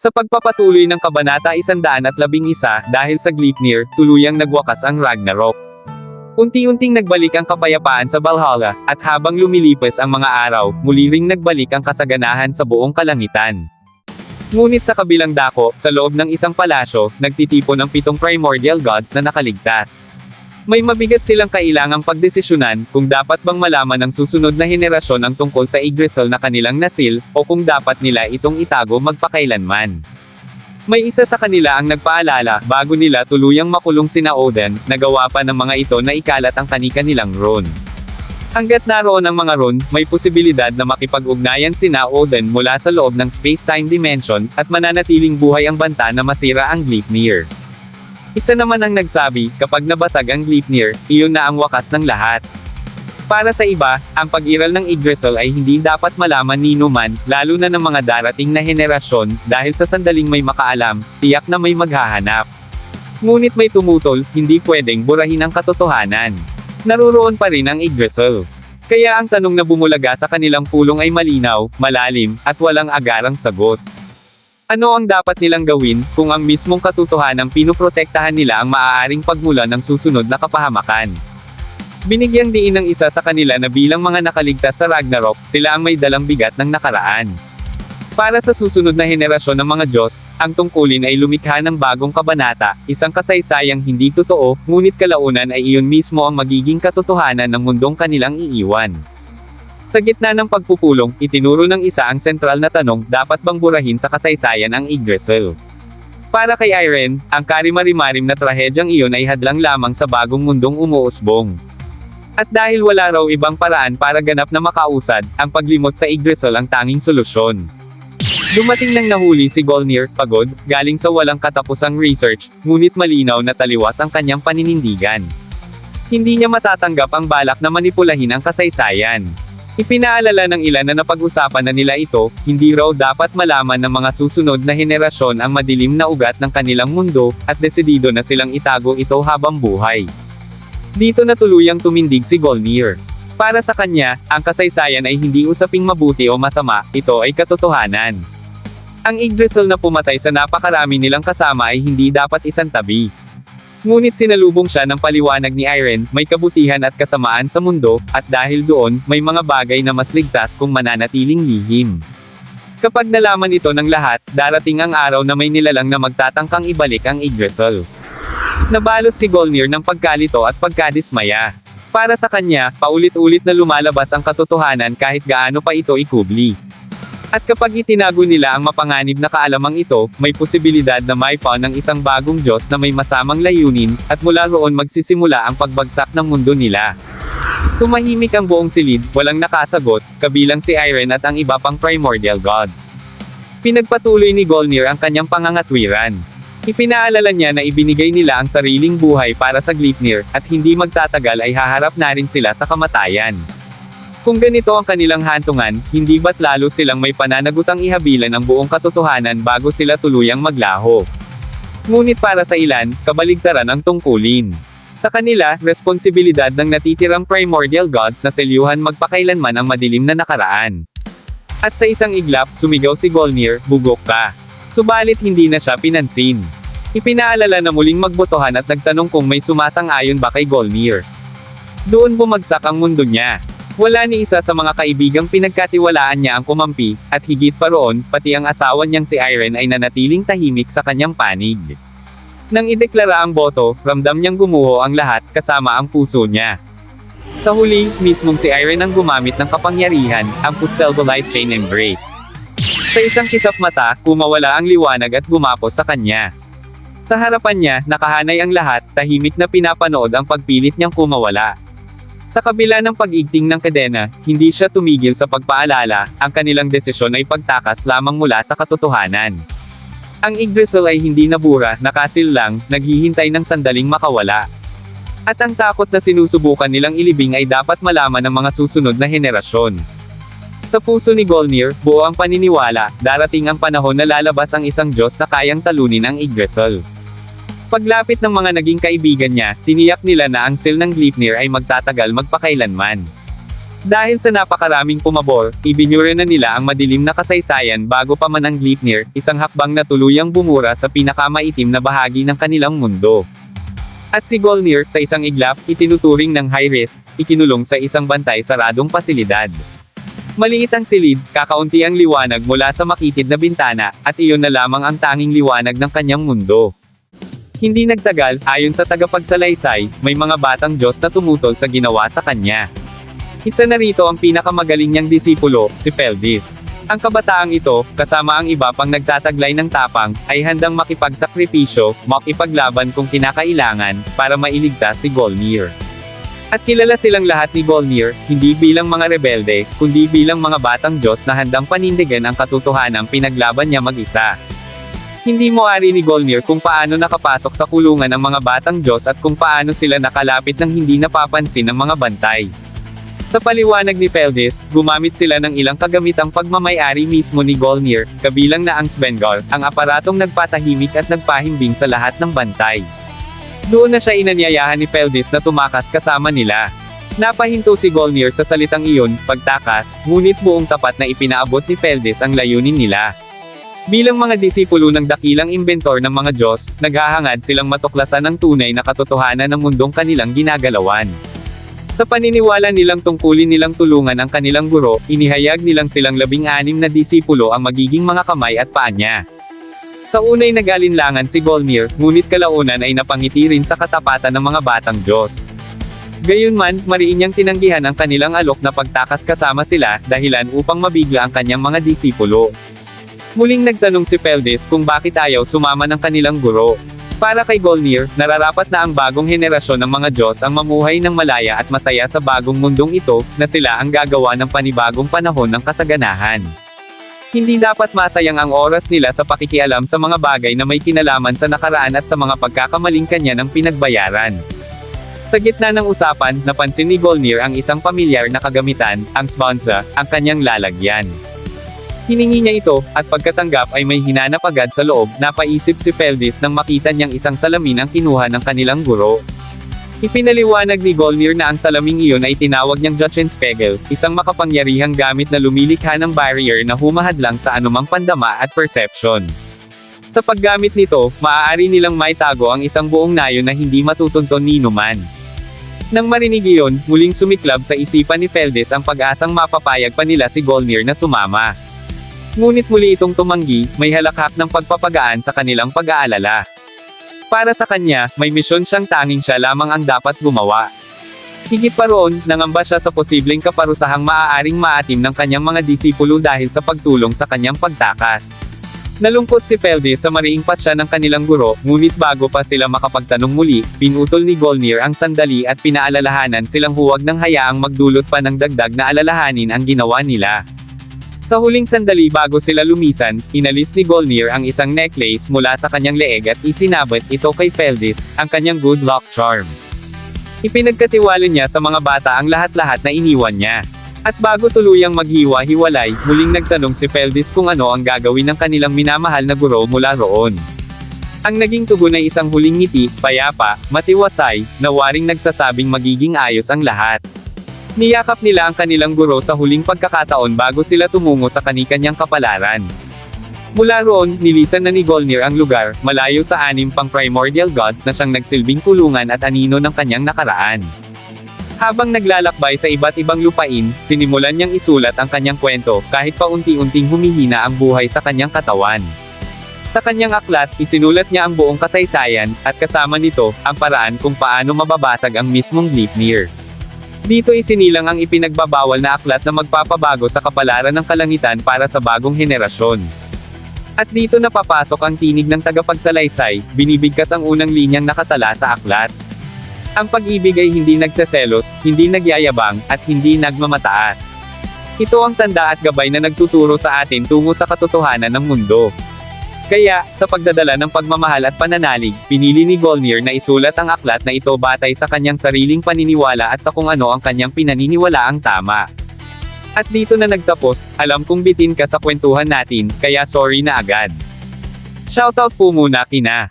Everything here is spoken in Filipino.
Sa pagpapatuloy ng Kabanata 111 dahil sa Gleipnir, tuluyang nagwakas ang Ragnarok. Unti-unting nagbalik ang kapayapaan sa Valhalla, at habang lumilipas ang mga araw, muli ring nagbalik ang kasaganahan sa buong kalangitan. Ngunit sa kabilang dako, sa loob ng isang palasyo, nagtitipon ang pitong primordial gods na nakaligtas. May mabigat silang kailangang pagdesisyonan kung dapat bang malaman ng susunod na henerasyon ang tungkol sa Yggdrasil na kanilang nasil, o kung dapat nila itong itago magpakailanman. May isa sa kanila ang nagpaalala, bago nila tuluyang makulong sina Odin, nagawa pa ng mga ito na ikalat ang kanika nilang rune. Hanggat naroon ang mga rune, may posibilidad na makipag-ugnayan sina Odin mula sa loob ng space-time dimension, at mananatiling buhay ang banta na masira ang Gleipnir. Isa naman ang nagsabi, kapag nabasag ang Gleipnir, iyon na ang wakas ng lahat. Para sa iba, ang pag-iral ng Yggdrasil ay hindi dapat malaman ni man, lalo na ng mga darating na henerasyon, dahil sa sandaling may makaalam, tiyak na may maghahanap. Ngunit may tumutol, hindi pwedeng burahin ang katotohanan. Naruroon pa rin ang Yggdrasil. Kaya ang tanong na bumulaga sa kanilang pulong ay malinaw, malalim, at walang agarang sagot. Ano ang dapat nilang gawin, kung ang mismong katotohanang pinoprotektahan nila ang maaaring pagmula ng susunod na kapahamakan? Binigyang diin ng isa sa kanila na bilang mga nakaligtas sa Ragnarok, sila ang may dalang bigat ng nakaraan. Para sa susunod na henerasyon ng mga Diyos, ang tungkulin ay lumikha ng bagong kabanata, isang kasaysayang hindi totoo, ngunit kalaunan ay iyon mismo ang magiging katotohanan ng mundong kanilang iiwan. Sa gitna ng pagpupulong, itinuro ng isa ang sentral na tanong, dapat bang burahin sa kasaysayan ang Yggdrasil? Para kay Irene, ang karimarimarim na trahedyang iyon ay hadlang lamang sa bagong mundong umuusbong. At dahil wala raw ibang paraan para ganap na makausad, ang paglimot sa Yggdrasil ang tanging solusyon. Dumating nang nahuli si Golnir, pagod, galing sa walang katapusang research, ngunit malinaw na taliwas ang kanyang paninindigan. Hindi niya matatanggap ang balak na manipulahin ang kasaysayan. Ipinaalala ng ilan na napag-usapan na nila ito, hindi raw dapat malaman ng mga susunod na henerasyon ang madilim na ugat ng kanilang mundo, at desidido na silang itago ito habang buhay. Dito na tuluyang tumindig si Golnir. Para sa kanya, ang kasaysayan ay hindi usaping mabuti o masama, ito ay katotohanan. Ang Yggdrasil na pumatay sa napakarami nilang kasama ay hindi dapat isang tabi. Ngunit sinalubong siya ng paliwanag ni Irene, may kabutihan at kasamaan sa mundo, at dahil doon, may mga bagay na mas ligtas kung mananatiling lihim. Kapag nalaman ito ng lahat, darating ang araw na may nilalang na magtatangkang ibalik ang Yggdrasil. Nabalot si Golnir ng pagkalito at pagkadismaya. Para sa kanya, paulit-ulit na lumalabas ang katotohanan kahit gaano pa ito ikubli. At kapag itinago nila ang mapanganib na kaalamang ito, may posibilidad na may paon ng isang bagong Diyos na may masamang layunin, at mula roon magsisimula ang pagbagsak ng mundo nila. Tumahimik ang buong silid, walang nakasagot, kabilang si Irene at ang iba pang primordial gods. Pinagpatuloy ni Golnir ang kanyang pangangatwiran. Ipinaalala niya na ibinigay nila ang sariling buhay para sa Gleipnir, at hindi magtatagal ay haharap na rin sila sa kamatayan. Kung ganito ang kanilang hantungan, hindi ba't lalo silang may pananagutang ihabilan ang buong katotohanan bago sila tuluyang maglaho. Ngunit para sa ilan, kabaligtaran ang tungkulin. Sa kanila, responsibilidad ng natitirang primordial gods na selyuhan magpakailanman ang madilim na nakaraan. At sa isang iglap, sumigaw si Golnir, bugok ka. Subalit hindi na siya pinansin. Ipinaalala na muling magbotohan at nagtanong kung may sumasang-ayon ba kay Golnir. Doon bumagsak ang mundo niya. Wala ni isa sa mga kaibigang pinagkatiwalaan niya ang kumampi, at higit pa roon, pati ang asawa niyang si Irene ay nanatiling tahimik sa kanyang panig. Nang ideklara ang boto, ramdam niyang gumuho ang lahat, kasama ang puso niya. Sa huli, mismong si Irene ang gumamit ng kapangyarihan, ang Pustelbo Light Chain Embrace. Sa isang kisap mata, kumawala ang liwanag at gumapos sa kanya. Sa harapan niya, nakahanay ang lahat, tahimik na pinapanood ang pagpilit niyang kumawala. Sa kabila ng pag-igting ng kadena, hindi siya tumigil sa pagpaalala, ang kanilang desisyon ay pagtakas lamang mula sa katotohanan. Ang Yggdrasil ay hindi nabura, nakasil lang, naghihintay ng sandaling makawala. At ang takot na sinusubukan nilang ilibing ay dapat malaman ng mga susunod na henerasyon. Sa puso ni Golnir, buo ang paniniwala, darating ang panahon na lalabas ang isang Diyos na kayang talunin ang Yggdrasil. Paglapit ng mga naging kaibigan niya, tiniyak nila na ang sil ng Gleipnir ay magtatagal magpakailanman. Dahil sa napakaraming pumabor, ibinyure na nila ang madilim na kasaysayan bago pa man ang Gleipnir, isang hakbang na tuluyang bumura sa pinakamaitim na bahagi ng kanilang mundo. At si Golnir, sa isang iglap, itinuturing ng high risk, ikinulong sa isang bantay saradong pasilidad. Maliit ang silid, kakaunti ang liwanag mula sa makitid na bintana, at iyon na lamang ang tanging liwanag ng kanyang mundo. Hindi nagtagal, ayon sa tagapagsalaysay, may mga batang Diyos na tumutol sa ginawa sa kanya. Isa na rito ang pinakamagaling niyang disipulo, si Peldis. Ang kabataang ito, kasama ang iba pang nagtataglay ng tapang, ay handang makipagsakripisyo, makipaglaban kung kinakailangan, para mailigtas si Golnir. At kilala silang lahat ni Golnir, hindi bilang mga rebelde, kundi bilang mga batang Diyos na handang panindigan ang katotohanang pinaglaban niya mag-isa. Hindi mo ari ni Golnir kung paano nakapasok sa kulungan ang mga batang Diyos at kung paano sila nakalapit ng hindi napapansin ng mga bantay. Sa paliwanag ni Peldis, gumamit sila ng ilang kagamitang pagmamayari mismo ni Golnir, kabilang na ang Svengal, ang aparatong nagpatahimik at nagpahimbing sa lahat ng bantay. Doon na siya inanyayahan ni Peldis na tumakas kasama nila. Napahinto si Golnir sa salitang iyon, pagtakas, ngunit buong tapat na ipinaabot ni Peldis ang layunin nila. Bilang mga disipulo ng dakilang inventor ng mga Diyos, naghahangad silang matuklasan ang tunay na katotohanan ng mundong kanilang ginagalawan. Sa paniniwala nilang tungkulin nilang tulungan ang kanilang guro, inihayag nilang silang labing-anim na disipulo ang magiging mga kamay at paa niya. Sa unay nagalinlangan si Golnir, ngunit kalaunan ay napangiti rin sa katapatan ng mga batang Diyos. Gayunman, mariin niyang tinanggihan ang kanilang alok na pagtakas kasama sila, dahilan upang mabigla ang kanyang mga disipulo. Muling nagtanong si Peldis kung bakit ayaw sumama ng kanilang guro. Para kay Golnir, nararapat na ang bagong henerasyon ng mga Diyos ang mamuhay ng malaya at masaya sa bagong mundong ito, na sila ang gagawa ng panibagong panahon ng kasaganahan. Hindi dapat masayang ang oras nila sa pakikialam sa mga bagay na may kinalaman sa nakaraan at sa mga pagkakamaling kanya ng pinagbayaran. Sa gitna ng usapan, napansin ni Golnir ang isang pamilyar na kagamitan, ang sponsa, ang kanyang lalagyan. Hiningi niya ito, at pagkatanggap ay may hinanap agad sa loob, napaisip si Peldis nang makita niyang isang salamin ang kinuha ng kanilang guro. Ipinaliwanag ni Golnir na ang salaming iyon ay tinawag niyang Spegel, isang makapangyarihang gamit na lumilikha ng barrier na humahadlang sa anumang pandama at perception. Sa paggamit nito, maaari nilang maitago ang isang buong nayon na hindi matutunton ni Numan. Nang marinig iyon, muling sumiklab sa isipan ni Peldis ang pag-asang mapapayag pa nila si Golnir na sumama. Ngunit muli itong tumanggi, may halakhak ng pagpapagaan sa kanilang pag-aalala. Para sa kanya, may misyon siyang tanging siya lamang ang dapat gumawa. Higit pa roon, nangamba siya sa posibleng kaparusahang maaaring maatim ng kanyang mga disipulo dahil sa pagtulong sa kanyang pagtakas. Nalungkot si Pelde sa mariing pasya ng kanilang guro, ngunit bago pa sila makapagtanong muli, pinutol ni Golnir ang sandali at pinaalalahanan silang huwag nang hayaang magdulot pa ng dagdag na alalahanin ang ginawa nila. Sa huling sandali bago sila lumisan, inalis ni Golnir ang isang necklace mula sa kanyang leeg at isinabot ito kay Peldis, ang kanyang good luck charm. Ipinagkatiwala niya sa mga bata ang lahat-lahat na iniwan niya. At bago tuluyang maghiwa-hiwalay, muling nagtanong si Peldis kung ano ang gagawin ng kanilang minamahal na guro mula roon. Ang naging tugon ay isang huling ngiti, payapa, matiwasay, na waring nagsasabing magiging ayos ang lahat. Niyakap nila ang kanilang guro sa huling pagkakataon bago sila tumungo sa kanikanyang kapalaran. Mula roon, nilisan na ni Golnir ang lugar, malayo sa anim pang primordial gods na siyang nagsilbing kulungan at anino ng kanyang nakaraan. Habang naglalakbay sa iba't ibang lupain, sinimulan niyang isulat ang kanyang kwento, kahit pa unti-unting humihina ang buhay sa kanyang katawan. Sa kanyang aklat, isinulat niya ang buong kasaysayan, at kasama nito, ang paraan kung paano mababasag ang mismong Gleipnir. Dito isinilang ang ipinagbabawal na aklat na magpapabago sa kapalaran ng kalangitan para sa bagong henerasyon. At dito napapasok ang tinig ng tagapagsalaysay, binibigkas ang unang linyang nakatala sa aklat. Ang pag-ibig ay hindi nagseselos, hindi nagyayabang, at hindi nagmamataas. Ito ang tanda at gabay na nagtuturo sa atin tungo sa katotohanan ng mundo. Kaya, sa pagdadala ng pagmamahal at pananalig, pinili ni Golnier na isulat ang aklat na ito batay sa kanyang sariling paniniwala at sa kung ano ang kanyang pinaniniwalaang tama. At dito na nagtapos, alam kong bitin ka sa kwentuhan natin, kaya sorry na agad. Shoutout po muna kina.